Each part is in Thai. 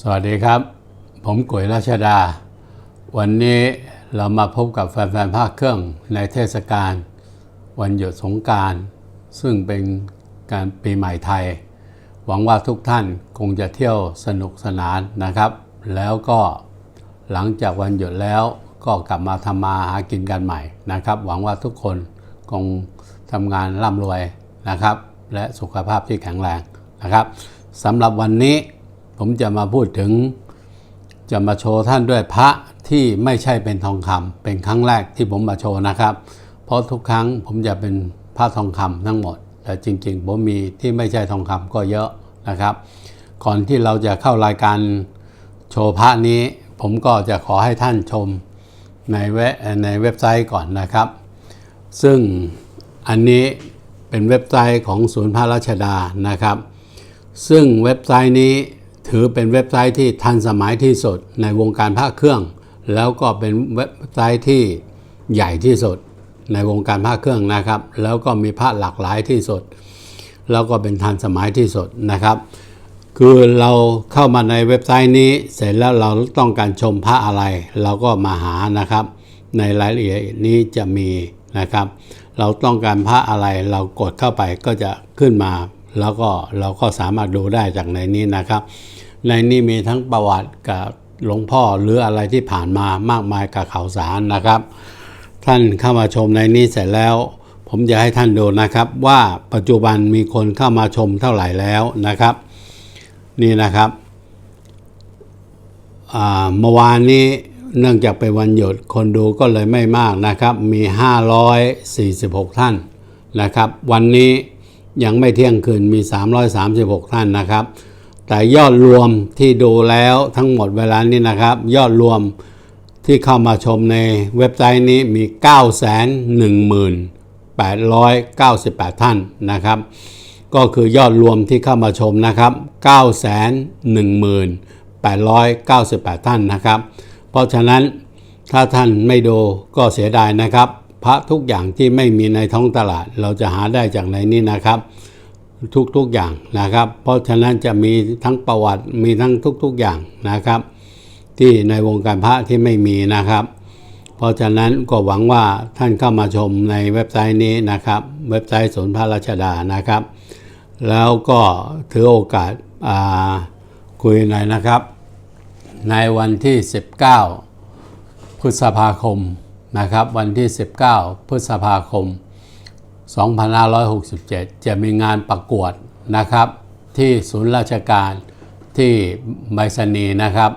สวัสดีครับ ผมกุยราชดา วันนี้เรามาพบกับแฟนๆภาคเครื่องในเทศกาลวันหยุดสงการซึ่งเป็นการปีใหม่ไทย หวังว่าทุกท่านคงจะเที่ยวสนุกสนานนะครับ แล้วก็หลังจากวันหยุดแล้วก็กลับมาทำมาหากินกันใหม่นะครับ หวังว่าทุกคนคงทำงานร่ำรวยนะครับ และสุขภาพที่แข็งแรงนะครับสำหรับวันนี้ ผมจะมาพูดถึง จะมาโชว์ท่านด้วยพระที่ไม่ใช่เป็นทองคำเป็นครั้งแรกที่ผมมาโชว์นะครับ เพราะทุกครั้งผมจะเป็นพระทองคำทั้งหมด แต่จริงๆ ผมมีที่ไม่ใช่ทองคำก็เยอะนะครับ ก่อนที่เราจะเข้ารายการโชว์พระนี้ ผมก็จะขอให้ท่านชมในเว็บในเว็บไซต์ก่อนนะครับ ซึ่งอันนี้เป็นเว็บไซต์ของศูนย์พระราชดานะครับ ซึ่งเว็บไซต์นี้ ถือเป็นเว็บไซต์ที่ทันสมัยที่สุดในวงการพระเครื่อง แล้วก็เป็นเว็บไซต์ที่ใหญ่ที่สุดในวงการพระเครื่องนะครับ แล้วก็มีพระหลากหลายที่สุด แล้วก็เป็นทันสมัยที่สุดนะครับ คือเราเข้ามาในเว็บไซต์นี้ เสร็จแล้วเราต้องการชมพระอะไร เราก็มาหานะครับ ในรายละเอียดนี้จะมีนะครับ เราต้องการพระอะไรเรากดเข้าไปก็จะขึ้นมา แล้วก็เราก็สามารถดูได้จากในนี้นะครับ ในนี้มีทั้งประวัติกับหลวงพ่อหรืออะไรที่ผ่านมามากมายกับข่าวสารนะครับ ท่านเข้ามาชมในนี้เสร็จแล้ว ผมจะให้ท่านดูนะครับว่าปัจจุบันมีคนเข้ามาชมเท่าไหร่แล้วนะครับ นี่นะครับเมื่อวานนี้เนื่องจากเป็นวันหยุดคนดูก็เลยไม่มากนะครับ มี 546 ท่านนะครับ วันนี้ยังไม่เที่ยงคืนมี 336 ท่านนะครับ แต่ยอดรวมที่ดูแล้วทั้งหมดเวลานี้นะครับ ยอดรวมที่เข้ามาชมในเว็บไซต์นี้มี 9,1898 ท่านนะครับ ก็คือยอดรวมที่เข้ามาชมนะครับ 918,898 ท่านนะครับ เพราะฉะนั้นถ้าท่านไม่ดูก็เสียดายนะครับ พระทุกอย่างที่ไม่มีในท้องตลาดเราจะหาได้จากในนี้นะครับ ทุกๆอย่างนะครับ เพราะฉะนั้นจะมีทั้งประวัติมีทั้งทุกๆอย่างนะครับ ที่ในวงการพระที่ไม่มีนะครับ เพราะฉะนั้นก็หวังว่าท่านเข้ามาชมในเว็บไซต์นี้นะครับ เว็บไซต์ศูนพระราชดานะครับ แล้วก็ถือโอกาสอ่าคุยหน่อยนะครับ ในวันที่ 19 พฤษภาคมนะครับ วันที่ 19 พฤษภาคม 2567 จะมีงานประกวดนะครับ ที่ศูนย์ราชการที่ใบสนีนะครับ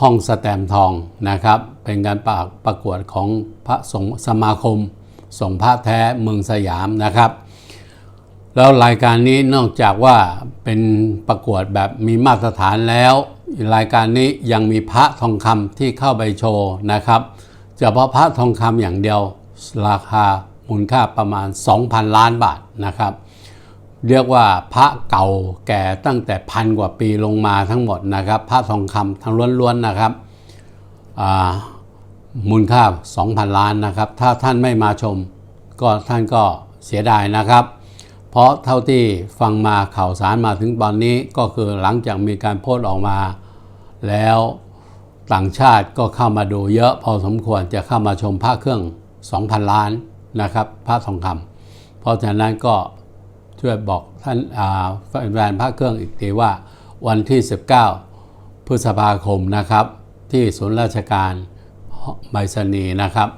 ห้องสแตมทองนะครับ เป็นการประประกวดของพระสงฆ์สมาคมสงฆ์พระแท้เมืองสยามนะครับ แล้วรายการนี้นอกจากว่าเป็นประกวดแบบมีมาตรฐานแล้ว รายการนี้ยังมีพระทองคำที่เข้าไปโชว์นะครับเฉพาะพระทองคำอย่างเดียวราคา มูลค่าประมาณ 2,000 ล้านบาทนะครับ เรียกว่าพระเก่าแก่ตั้งแต่พันกว่าปีลงมาทั้งหมดนะครับ พระทองคำทั้งล้วนๆนะครับมูลค่า 2,000 ล้านนะครับ ถ้าท่านไม่มาชม ก็ท่านก็เสียดายนะครับ เพราะเท่าที่ฟังมาข่าวสารมาถึงตอนนี้ก็คือหลังจากมีการโพสต์ออกมา แล้วต่างชาติก็เข้ามาดูเยอะพอสมควรจะเข้ามาชมพระเครื่อง 2,000 ล้าน นะครับพระทองคำเพราะฉะนั้นก็ช่วยบอกท่านแฟนพระเครื่องอีกทีว่าวันที่ 19 พฤษภาคมนะครับ ที่ศูนย์ราชการใบสนีนะครับ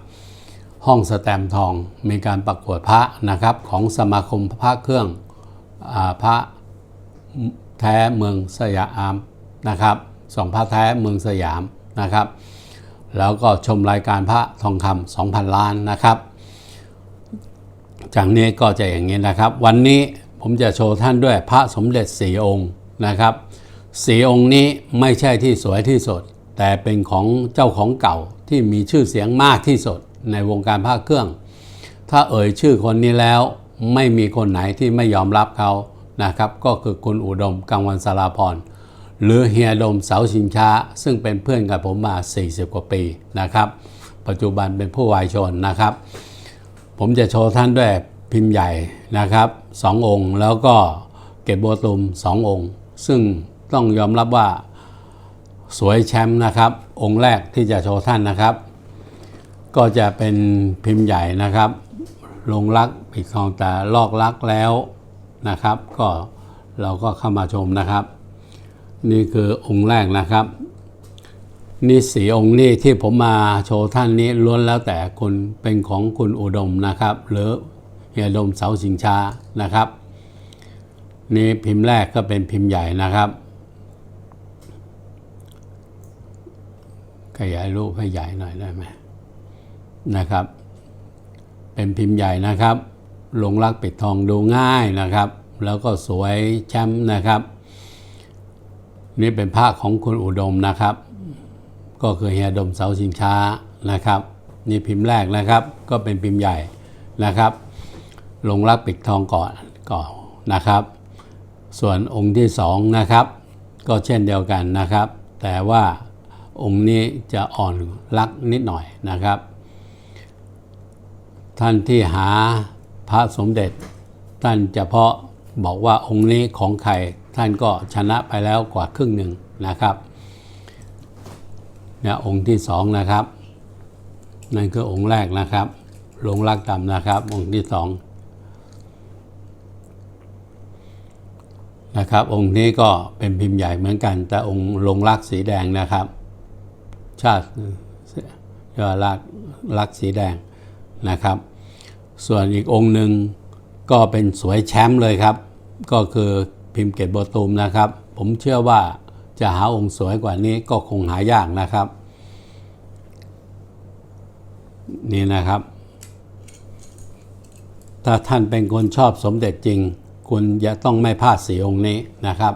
ห้องสแตมป์ทองมีการประกวดพระนะครับของสมาคมพระเครื่องอพระแท้เมืองสยามนะครับสองพระแท้เมืองสยามนะครับ แล้วก็ชมรายการพระทองคำ2,000 ล้านนะครับ จากนี้ก็จะอย่างนี้นะครับ วันนี้ผมจะโชว์ท่านด้วยพระสมเด็จสีองค์นะครับสีองค์นี้ไม่ใช่ที่สวยที่สุด แต่เป็นของเจ้าของเก่าที่มีชื่อเสียงมากที่สุดในวงการพระเครื่อง ถ้าเอ่ยชื่อคนนี้แล้วไม่มีคนไหนที่ไม่ยอมรับเขานะครับ ก็คือคุณอุดมกังวันสาราพรหรือเฮียดมเสาชิงช้า ซึ่งเป็นเพื่อนกับผมมา 40 กว่าปีนะครับ ปัจจุบันเป็นผู้วายชนนะครับ ผมจะโชว์ท่านด้วยพิมพ์ใหญ่นะครับสององค์ แล้วก็เก็บโบตุมสององค์ ซึ่งต้องยอมรับว่าสวยแชมป์นะครับ องค์แรกที่จะโชว์ท่านนะครับ ก็จะเป็นพิมพ์ใหญ่นะครับลงรักปิดทองแต่ลอกรักแล้วนะครับ ก็เราก็เข้ามาชมนะครับ นี่คือองค์แรกนะครับ นี่สีองค์นี้ที่ผมมาโชว์ท่านนี้ล้วนแล้วแต่คุณเป็นของคุณอุดมนะครับ หรือเฮียดมเสาสิงชานะครับ นี่พิมพ์แรกก็เป็นพิมพ์ใหญ่นะครับ ขยายรูปให้ใหญ่หน่อยได้ไหมนะครับ เป็นพิมพ์ใหญ่นะครับลงรักปิดทองดูง่ายนะครับ แล้วก็สวยแชมป์นะครับ นี่เป็นผ้าของคุณอุดมนะครับ ก็คือเฮียดมเสาชิงช้านะครับนี่พิมพ์แรกนะครับก็เป็นพิมพ์ใหญ่นะครับลงรักปิดทองก่อนก่อนนะครับ ส่วนองค์ที่สองนะครับก็เช่นเดียวกันนะครับ แต่ว่าองค์นี้จะอ่อนรักนิดหน่อยนะครับ ท่านที่หาพระสมเด็จ ท่านเพาะบอกว่าองค์นี้ของใครท่านก็ชนะไปแล้วกว่าครึ่งหนึ่งนะครับ เนี่ยองค์ที่สองนะครับ นั่นคือองค์แรกนะครับหลงรักดำนะครับ องค์ที่สองนะครับ องค์นี้ก็เป็นพิมพ์ใหญ่เหมือนกัน แต่องค์ลงรักสีแดงนะครับ ชาติยอดรักรักสีแดงนะครับ ส่วนอีกองค์หนึ่งก็เป็นสวยแชมป์เลยครับ ก็คือพิมพ์เกตโบตูมนะครับ ผมเชื่อว่า จะหาองค์สวยกว่านี้ก็คงหายากนะครับ นี่นะครับ ถ้าท่านเป็นคนชอบสมเด็จจริง คุณจะต้องไม่พลาดสีองค์นี้นะครับ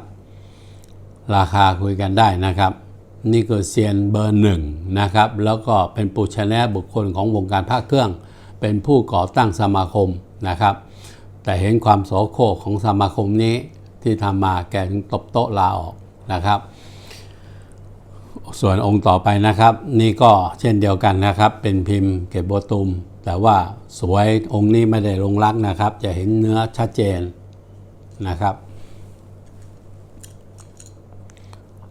ราคาคุยกันได้นะครับ นี่คือเซียนเบอร์หนึ่งนะครับ แล้วก็เป็นปุชแนะบุคคลของวงการภาคเครื่อง เป็นผู้ก่อตั้งสมาคมนะครับ แต่เห็นความโสโครกของสมาคมนี้ที่ทำมาแกถึงตบโต๊ะลาออกนะครับ ส่วนองค์ต่อไปนะครับ นี่ก็เช่นเดียวกันนะครับ เป็นพิมพ์เก็บโบตุม แต่ว่าสวยองค์นี้ไม่ได้ลงรักนะครับ จะเห็นเนื้อชัดเจนนะครับ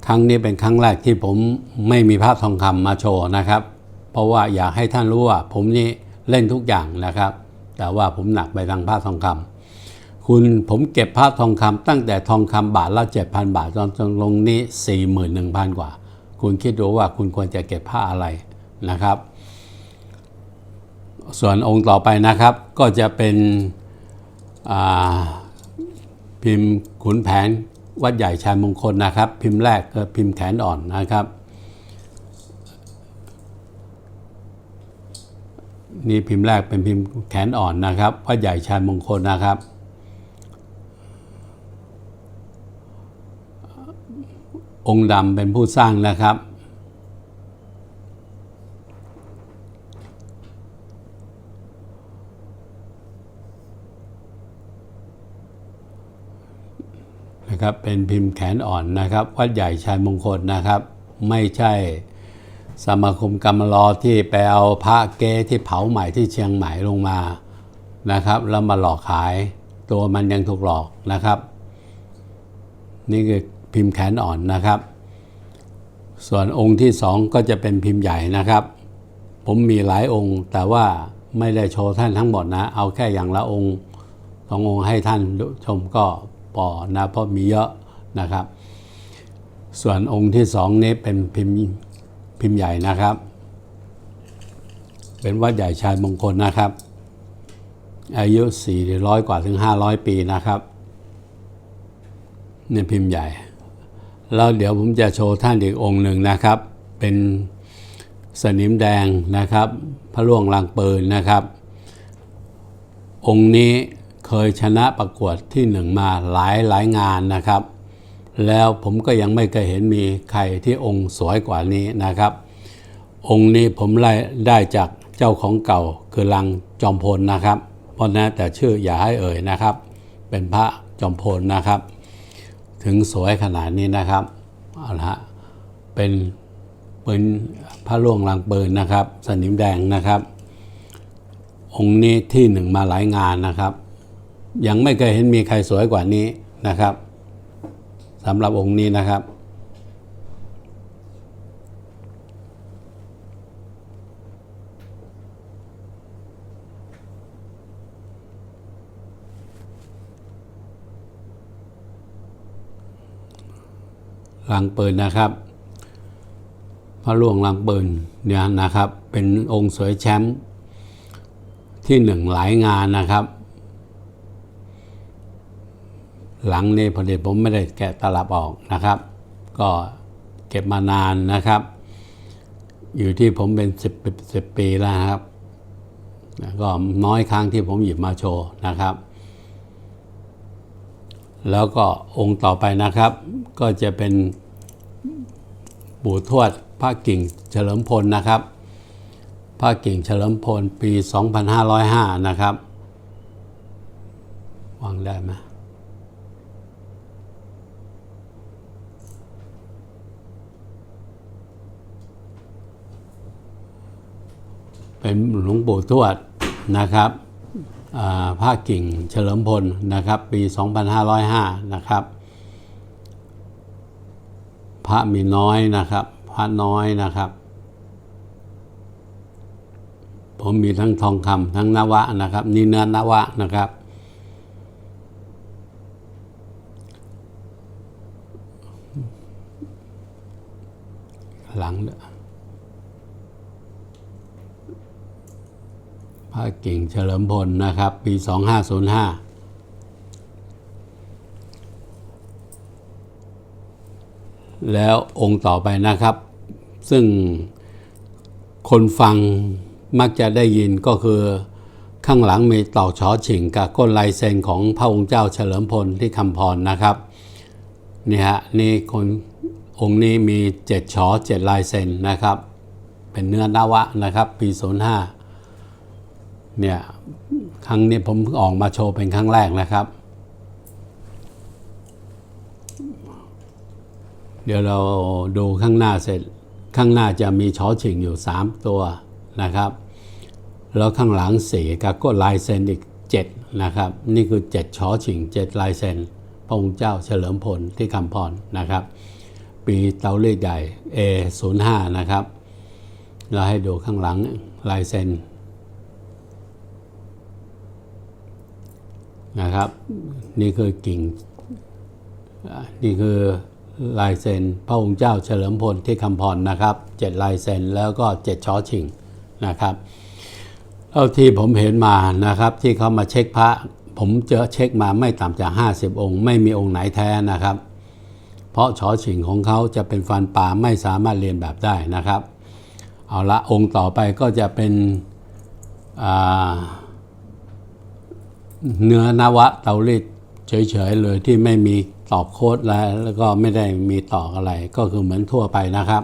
ครั้งนี้เป็นครั้งแรกที่ผมไม่มีภาพทองคำมาโชว์นะครับ เพราะว่าอยากให้ท่านรู้ว่า ผมนี่เล่นทุกอย่างนะครับ แต่ว่าผมหนักไปทางภาพทองคำคุณผมเก็บภาพทองคำตั้งแต่ทองคำบาทละ7,000 บาทจนจนลงนี้ 41,000 กว่า คุณคิดดูว่าคุณควรจะเก็บผ้าอะไรนะครับ ส่วนองค์ต่อไปนะครับก็จะเป็นพิมพ์ขุนแผนวัดใหญ่ชายมงคลนะครับ พิมพ์แรกก็พิมพ์แขนอ่อนนะครับ นี่พิมพ์แรกเป็นพิมพ์แขนอ่อนนะครับวัดใหญ่ชายมงคลนะครับ องค์ดำเป็นผู้สร้างนะครับ นะครับ เป็นพิมพ์แขนอ่อนนะครับ วัดใหญ่ชายมงคลนะครับ ไม่ใช่สมาคมกรรมลอที่ไปเอาพระเกที่เผาใหม่ที่เชียงใหม่ลงมานะครับ แล้วมาหลอกขายตัวมันยังถูกหลอกนะครับ นี่คือ พิมพ์แขนอ่อนนะครับ ส่วนองค์ที่สองก็จะเป็นพิมพ์ใหญ่นะครับ ผมมีหลายองค์ แต่ว่าไม่ได้โชว์ท่านทั้งหมดนะ เอาแค่อย่างละองค์สององค์ให้ท่านชมก็พอนะเพราะมีเยอะนะครับ ส่วนองค์ที่สองนี้เป็นพิมพ์พิมพ์ใหญ่นะครับ เป็นวัดใหญ่ชายมงคลนะครับ อายุ400กว่าถึง 500 ปีนะครับเนี่ยพิมพ์ใหญ่ แล้วเดี๋ยวผมจะโชว์ท่านอีกองค์หนึ่งนะครับ เป็นสนิมแดงนะครับ พระล่วงลางปืนนะครับ องค์นี้เคยชนะประกวดที่หนึ่งมาหลายหลายงานนะครับ แล้วผมก็ยังไม่เคยเห็นมีใครที่องค์สวยกว่านี้นะครับ องค์นี้ผมไล่ได้จากเจ้าของเก่าคือลังจอมพลนะครับ เพราะนั้นแต่ชื่ออย่าให้เอ่ยนะครับ เป็นพระจอมพลนะครับ ถึงสวยขนาดนี้นะครับเอาละเป็นปืนพระล่วงลังปืนนะครับ สนิมแดงนะครับ องค์นี้ที่หนึ่งมาหลายงานนะครับ ยังไม่เคยเห็นมีใครสวยกว่านี้นะครับสำหรับองค์นี้นะครับ ลังปืนนะครับ พระหลวงลังปืนเนี่ยนะครับ เป็นองค์สวยแชมป์ที่หนึ่งหลายงานนะครับ หลังนี้พอดีผมไม่ได้แกะตลับออกนะครับ ก็เก็บมานานนะครับ อยู่ที่ผมเป็นสิบสิบปีแล้วครับก็น้อยครั้งที่ผมหยิบมาโชว์นะครับ แล้วก็องค์ต่อไปนะครับ ก็จะเป็นปู่ทวดพระกิ่งเฉลิมพลนะครับพระกิ่งเฉลิมพลปี 2505 นะครับวางได้ไหมเป็นหลวงปู่ทวดนะครับ อ่าพระกิ่งเฉลิมพลนะครับ ปี 2505 นะครับ พระมีน้อยนะครับ พระน้อยนะครับ ผมมีทั้งทองคำทั้งนวะนะครับ นี่เนื้อนวะนะครับ หลังด้วย พระเก่งเฉลิมพลนะครับ ปี 2505แล้วองค์ต่อไปนะครับ ซึ่งคนฟังมักจะได้ยินก็คือข้างหลังมีตอกชอฉิงกับก้นลายเซ็นของพระองค์เจ้าเฉลิมพลที่คำพรนะครับนี่ฮะนี่คนองค์นี้มีเจ็ดชอเจ็ดลายเซ็นนะครับ เป็นเนื้อนวะนะครับ ปี 05 เนี่ยครั้งนี้ผมเพิ่งออกมาโชว์เป็นครั้งแรกนะครับ เดี๋ยวเราดูข้างหน้าเสร็จข้างหน้าจะมีชอชิงอยู่ 3 ตัวนะครับ แล้วข้างหลังสีกับก็ลายเซ็นอีก 7 นะครับ นี่คือ 7ชอชิง 7 ลายเซ็นพระองค์เจ้าเฉลิมพลที่คำพรนะครับ ปีเตาเลือดใหญ่ A05 นะครับ เราให้ดูข้างหลังลายเซ็น นะครับ นี่คือกิ่งอ่านี่คือลายเซ็นพระองค์เจ้าเฉลิมพลที่คำพรนะครับเจ็ดลายเซ็นแล้วก็เจ็ดช้อชิงนะครับเท่าที่ผมเห็นมานะครับที่เขามาเช็คพระ ผมเจอเช็คมาไม่ต่ำจาก 50 องค์ ไม่มีองค์ไหนแท้นะครับ เพราะชอชิงของเขาจะเป็นฟันปลาไม่สามารถเรียนแบบได้นะครับ เอาละองค์ต่อไปก็จะเป็นอ่า เนื้อนวะเตารีดเฉยๆเลยที่ไม่มีตอกโค้ดแล้วแล้วก็ไม่ได้มีตอกอะไร ก็คือเหมือนทั่วไปนะครับ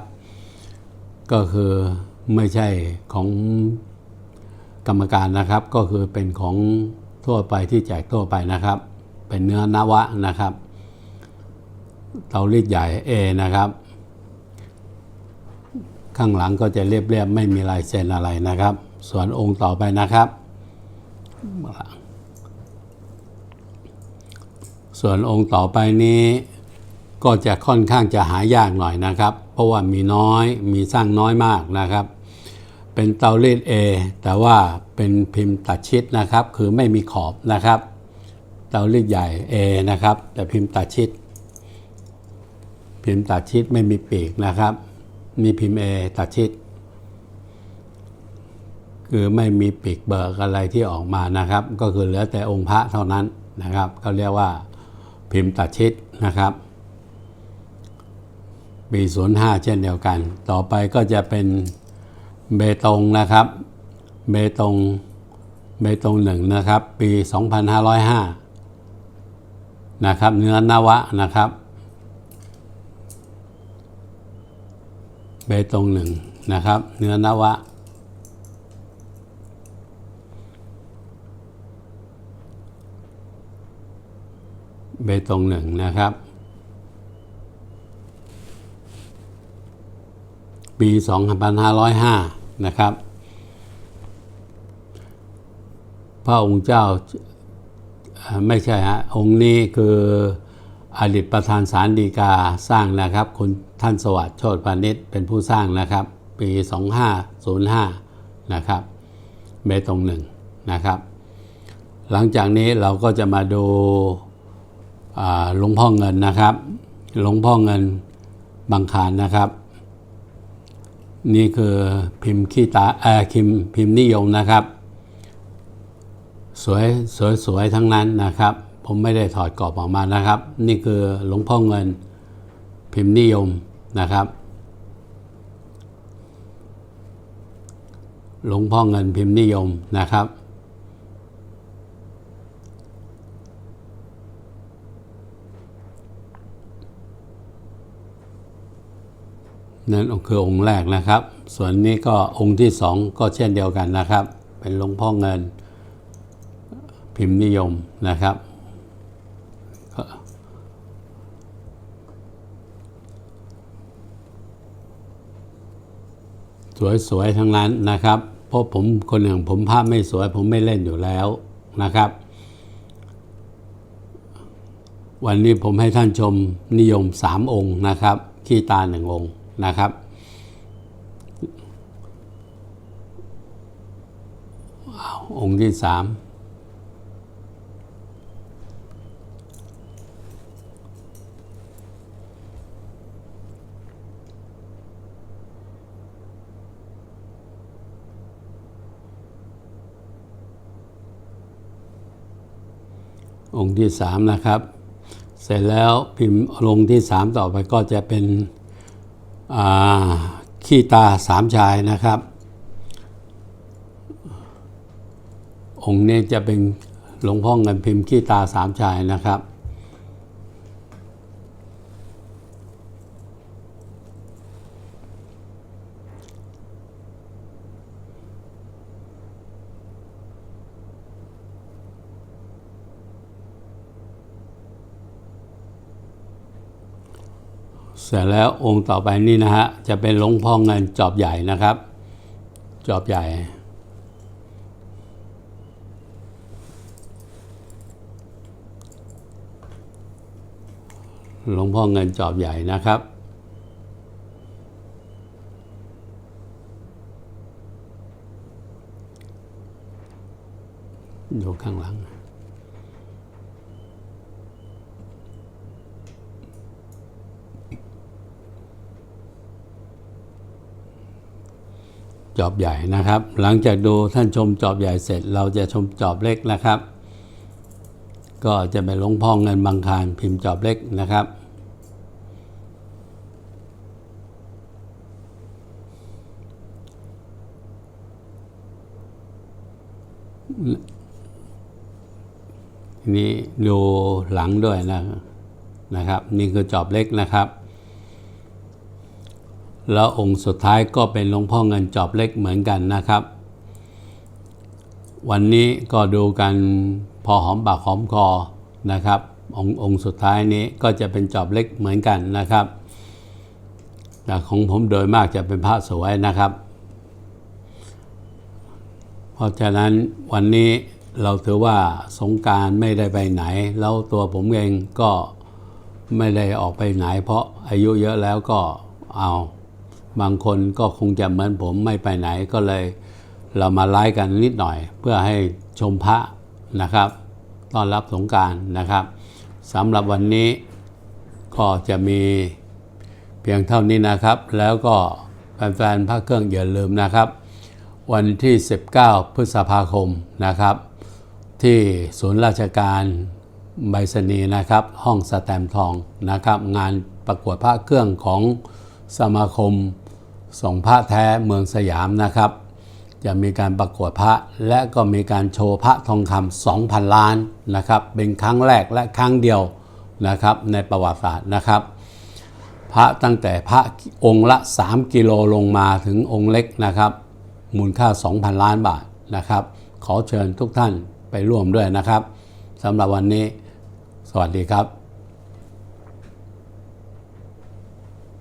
ก็คือไม่ใช่ของกรรมการนะครับ ก็คือเป็นของทั่วไปที่แจกทั่วไปนะครับ เป็นเนื้อนวะนะครับ เตารีดใหญ่ A นะครับ ข้างหลังก็จะเรียบๆไม่มีลายเซ็นอะไรนะครับ ส่วนองค์ต่อไปนะครับ ส่วนองค์ต่อไปนี้ก็จะค่อนข้างจะหายากหน่อยนะครับ เพราะว่ามีน้อยมีสร้างน้อยมากนะครับ เป็นเตารีด A แต่ว่าเป็นพิมพ์ตัดชิดนะครับ คือไม่มีขอบนะครับ เตารีดใหญ่ A นะครับ แต่พิมพ์ตัดชิด พิมพ์ตัดชิดไม่มีปีกนะครับ มีพิมพ์ A ตัดชิด คือไม่มีปีกเบิกอะไรที่ออกมานะครับ ก็คือเหลือแต่องค์พระเท่านั้นนะครับเขาเรียกว่า พิมพ์ตัดชิดนะครับปี05 เช่นเดียวกัน ต่อไปก็จะเป็นเบตงนะครับ เบตง เบตงหนึ่งนะครับ ปี 2505 นะครับ เนื้อนวะนะครับ เบตงหนึ่งนะครับ เนื้อนวะ เบตงหนึ่งนะครับ ปี 2505 นะครับ พระองค์เจ้าไม่ใช่ฮะองค์นี้คืออดีตประธานสารดีกาสร้างนะครับ คุณท่านสวัสดิ์โชติพานิชเป็นผู้สร้างนะครับ ปี 2505 นะครับเบตงหนึ่งนะครับ หลังจากนี้เราก็จะมาดู หลวงพ่อเงินนะครับ หลวงพ่อเงินบางคารนะครับ นี่คือพิมพ์ขี้ตาเออพิมพ์พิมพ์นิยมนะครับ สวยสวยสวยทั้งนั้นนะครับ ผมไม่ได้ถอดกรอบออกมานะครับ นี่คือหลวงพ่อเงินพิมพ์นิยมนะครับ หลวงพ่อเงินพิมพ์นิยมนะครับ นั่นคือองค์แรกนะครับ ส่วนนี้ก็องค์ที่สองก็เช่นเดียวกันนะครับ เป็นหลวงพ่อเงิน พิมพ์นิยมนะครับ สวยๆทั้งนั้นนะครับเพราะผมคนอย่งผมภาพไม่สวย ผมไม่เล่นอยู่แล้วนะครับ วันนี้ผมให้ท่านชมนิยมสามองค์นะครับ ขี้ตาหนึ่งองค์ นะครับ องค์ที่สามองค์ที่สามนะครับ เสร็จแล้วพิมพ์ลงที่สามต่อไปก็จะเป็น ขี้ตาสามชายนะครับ องค์นี้จะเป็นหลวงพ่อเงินพิมพ์ขี้ตาสามชายนะครับ เสร็จแล้วองค์ต่อไปนี่นะฮะจะเป็นหลวงพ่อเงินจอบใหญ่นะครับ จอบใหญ่หลวงพ่อเงินจอบใหญ่นะครับ อยู่ข้างหลัง จอบใหญ่นะครับ หลังจากดูท่านชมจอบใหญ่เสร็จ เราจะชมจอบเล็กนะครับ ก็จะเป็นหลงพ่อเงินบางคารพิมพ์จอบเล็กนะครับทีนี้ดูหลังด้วยนะนะครับ นี่คือจอบเล็กนะครับ แล้วองค์สุดท้ายก็เป็นหลวงพ่อเงินจอบเล็กเหมือนกันนะครับ วันนี้ก็ดูกันพอหอมปากหอมคอนะครับองค์องค์สุดท้ายนี้ก็จะเป็นจอบเล็กเหมือนกันนะครับแต่ของผมโดยมากจะเป็นพระสวยนะครับ เพราะฉะนั้นวันนี้เราถือว่าสงการไม่ได้ไปไหน แล้วตัวผมเองก็ไม่ได้ออกไปไหน เพราะอายุเยอะแล้วก็เอา บางคนก็คงจะเหมือนผมไม่ไปไหนก็เลย เรามาไลฟ์กันนิดหน่อย เพื่อให้ชมพระนะครับต้อนรับสงการนะครับสำหรับวันนี้ก็จะมีเพียงเท่านี้นะครับ แล้วก็แฟนๆพระเครื่องอย่าลืมนะครับ วันที่ 19 พฤษภาคมนะครับ ที่ศูนย์ราชการใบสนีนะครับ ห้องสแตมป์ทองนะครับ งานประกวดพระเครื่องของสมาคม ส่งพระแท้เมืองสยามนะครับ จะมีการประกวดพระและก็มีการโชว์พระทองคำ2,000 ล้านนะครับ เป็นครั้งแรกและครั้งเดียวนะครับในประวัติศาสตร์นะครับ พระตั้งแต่พระองค์ละ 3 กิโลลงมาถึงองค์เล็กนะครับ มูลค่า 2,000 ล้านบาทนะครับ ขอเชิญทุกท่านไปร่วมด้วยนะครับสำหรับวันนี้ สวัสดีครับ